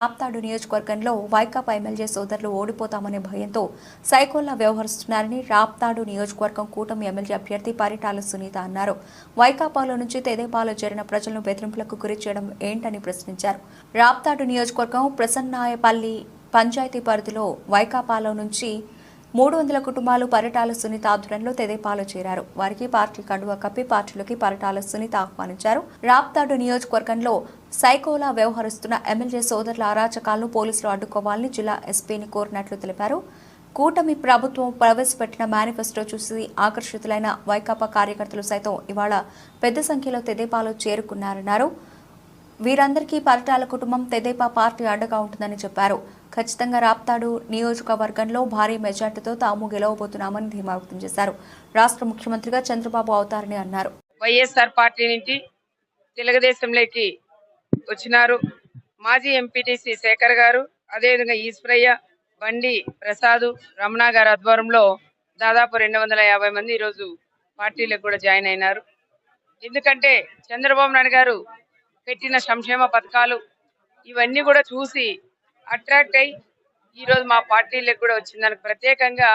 ఆప్తాడు నియోజకవర్గంలో వైకాపా ఎమ్మెల్యే సోదరులు ఓడిపోతామనే భయంతో సైకోల్లా వ్యవహరిస్తున్నారని రాప్తాడు నియోజకవర్గం కూటమి ఎమ్మెల్యే అభ్యర్థి పరిటాల సునీత అన్నారు. వైకాపాలో నుంచి తెదేపాలో చేరిన ప్రజలను బెదిరింపులకు గురి చేయడం ఏంటని ప్రశ్నించారు. రాప్తాడు నియోజకవర్గం ప్రసన్నాయపల్లి పంచాయతీ పరిధిలో వైకాపాలో నుంచి మూడు వందల కుటుంబాలు పరిటాల సునీత ఆధ్వర్యంలో తెదేపాలో చేరారు. వారికి పార్టీ కండువ కప్పి పార్టీలోకి పరిటాల సునీత ఆహ్వానించారు. రాప్తాడు నియోజకవర్గంలో సైకోలా వ్యవహరిస్తున్న ఎమ్మెల్యే సోదరుల అరాచకాలను పోలీసులు అడ్డుకోవాలని జిల్లా ఎస్పీని కోరినట్లు తెలిపారు. కూటమి ప్రభుత్వం ప్రవేశపెట్టిన మేనిఫెస్టో చూసి ఆకర్షితులైన వైకాపా కార్యకర్తలు సైతం ఇవాళ పెద్ద సంఖ్యలో తెదేపాలో చేరుకున్నారన్నారు. వీరందరికీ పరిటాల కుటుంబం తెదేపా పార్టీ అండగా ఉంటుందని చెప్పారు. ఖచ్చితంగా రాప్తాడు. నియోజకవర్గంలో భారీ మెజార్టీతో తాము గెలవబోతున్నామని ధీమా వ్యక్తం చేశారు. రాష్ట్ర ముఖ్యమంత్రిగా చంద్రబాబు అవుతారని అన్నారు. వైఎస్ఆర్ పార్టీ నుంచి తెలుగుదేశంలోకి వచ్చినారు మాజీ ఎంపీటీసీ శేఖర్ గారు అదేవిధంగా ఈశ్వరయ్య బండి ప్రసాద్ రమణ గారి ఆధ్వర్యంలో దాదాపు రెండు వందల యాభై మంది ఈరోజు పార్టీలకు కూడా జాయిన్ అయినారు. ఎందుకంటే చంద్రబాబు నాయుడు గారు పెట్టిన సంక్షేమ పథకాలు ఇవన్నీ కూడా చూసి అట్రాక్ట్ అయ్యి ఈరోజు మా పార్టీలకు కూడా వచ్చింది. దానికి ప్రత్యేకంగా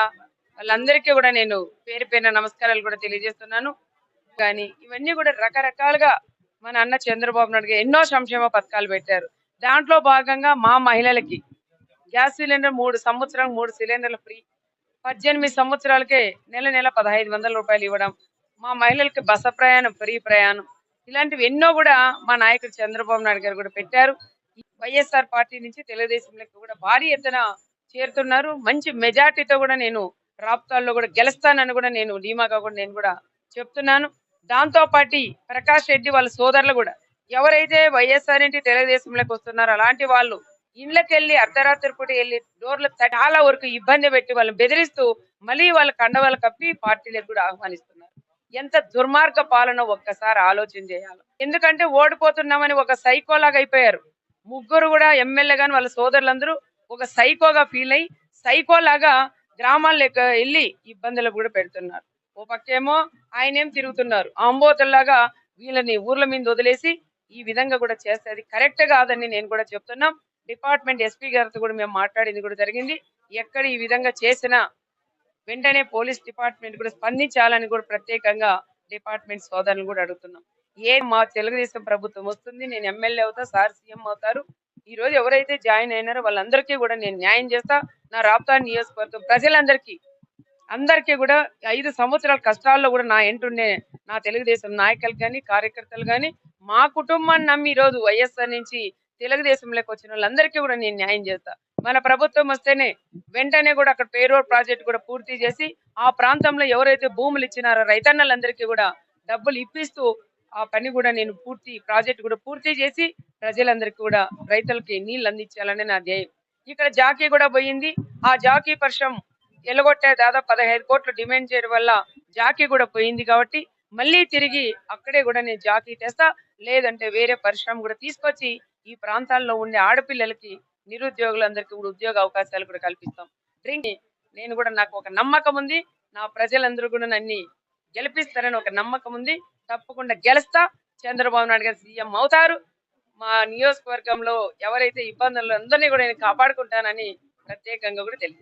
వాళ్ళందరికీ కూడా నేను పేరు పేరున నమస్కారాలు కూడా తెలియజేస్తున్నాను. కానీ ఇవన్నీ కూడా రకరకాలుగా మన అన్న చంద్రబాబు నాయుడు ఎన్నో సంక్షేమ పథకాలు పెట్టారు. దాంట్లో భాగంగా మా మహిళలకి గ్యాస్ సిలిండర్ మూడు సంవత్సరం మూడు సిలిండర్లు ఫ్రీ. పద్దెనిమిది సంవత్సరాలకే నెల నెల పదహైదు వందల రూపాయలు ఇవ్వడం మా మహిళలకి బస ప్రయాణం ఫ్రీ ప్రయాణం ఇలాంటివి ఎన్నో కూడా మా నాయకుడు చంద్రబాబు నాయుడు గారు కూడా పెట్టారు. వైఎస్ఆర్ పార్టీ నుంచి తెలుగుదేశంలోకి కూడా భారీ ఎత్తున చేరుతున్నారు. మంచి మెజార్టీతో కూడా నేను రాప్తాల్లో కూడా గెలుస్తానని కూడా నేను ధీమాగా కూడా నేను కూడా చెప్తున్నాను. దాంతో పాటు ప్రకాష్ రెడ్డి వాళ్ళ సోదరులు కూడా ఎవరైతే వైఎస్ఆర్ ఇంటి తెలుగుదేశంలోకి వస్తున్నారో అలాంటి వాళ్ళు ఇండ్లకెళ్ళి అర్ధరాత్రి పూట వెళ్ళి డోర్లు చాలా వరకు ఇబ్బంది పెట్టి వాళ్ళని బెదిరిస్తూ మళ్ళీ వాళ్ళ కండవాళ్ళు కప్పి పార్టీలకు కూడా ఆహ్వానిస్తున్నారు. ఎంత దుర్మార్గ పాలన ఒక్కసారి ఆలోచన చేయాలి. ఎందుకంటే ఓడిపోతున్నామని ఒక సైకోలాగా అయిపోయారు. ముగ్గురు కూడా ఎమ్మెల్యే కానీ వాళ్ళ సోదరులందరూ ఒక సైకోగా ఫీల్ అయ్యి సైకోలాగా గ్రామాల్లోకి వెళ్ళి ఇబ్బందులకు కూడా పెడుతున్నారు. ఓ పక్కేమో ఆయనేం తిరుగుతున్నారు? అంబోతుల్లాగా వీళ్ళని ఊర్ల మీద వదిలేసి ఈ విధంగా కూడా చేస్తే అది కరెక్ట్ కాదని నేను కూడా చెప్తున్నాం. డిపార్ట్మెంట్ ఎస్పీ గారితో కూడా మేము మాట్లాడింది కూడా జరిగింది. ఎక్కడ ఈ విధంగా చేసినా వెంటనే పోలీస్ డిపార్ట్మెంట్ కూడా స్పందించాలని కూడా ప్రత్యేకంగా డిపార్ట్మెంట్ సోదరులు కూడా అడుగుతున్నాం. ఏ మా తెలుగుదేశం ప్రభుత్వం వస్తుంది నేను ఎమ్మెల్యే అవుతా సార్ సీఎం అవుతారు. ఈ రోజు ఎవరైతే జాయిన్ అయినారో వాళ్ళందరికీ కూడా నేను న్యాయం చేస్తా. నా రాప్తా నియోజకవర్గం ప్రజలందరికీ అందరికీ కూడా ఐదు సంవత్సరాల కష్టాల్లో కూడా నా ఎంటుండే నా తెలుగుదేశం నాయకులు కానీ కార్యకర్తలు కానీ మా కుటుంబాన్ని నమ్మి ఈ రోజు వైఎస్ఆర్ నుంచి తెలుగుదేశంలోకి వచ్చిన వాళ్ళందరికీ కూడా నేను న్యాయం చేస్తా. మన ప్రభుత్వం వస్తేనే వెంటనే కూడా అక్కడ పేరోడ్ ప్రాజెక్ట్ కూడా పూర్తి చేసి ఆ ప్రాంతంలో ఎవరైతే భూములు ఇచ్చినారో రైతన్నలందరికీ కూడా డబ్బులు ఇప్పిస్తూ ఆ పని కూడా నేను పూర్తి ప్రాజెక్ట్ కూడా పూర్తి చేసి ప్రజలందరికీ కూడా రైతులకి నీళ్ళు అందించాలని నా ధ్యేయం. ఇక్కడ జాకీ కూడా పోయింది. ఆ జాకీ పరిశ్రమ ఎలగొట్టే దాదాపు పదహైదు కోట్లు డిమాండ్ చేయడం వల్ల జాకీ కూడా పోయింది కాబట్టి మళ్ళీ తిరిగి అక్కడే కూడా నేను జాకీ తెస్తా లేదంటే వేరే పరిశ్రమ కూడా తీసుకొచ్చి ఈ ప్రాంతాల్లో ఉండే ఆడపిల్లలకి నిరుద్యోగులందరికీ కూడా ఉద్యోగ అవకాశాలు కూడా కల్పిస్తాం. డ్రింక్ నేను కూడా నాకు ఒక నమ్మకం ఉంది. నా ప్రజలందరూ కూడా నన్ను గెలిపిస్తారని ఒక నమ్మకం ఉంది. తప్పకుండా గెలుస్తా. చంద్రబాబు నాయుడు గారు సీఎం అవుతారు. మా నియోజకవర్గంలో ఎవరైతే ఇబ్బందులు అందరినీ కూడా నేను కాపాడుకుంటానని ప్రత్యేకంగా కూడా తెలియదు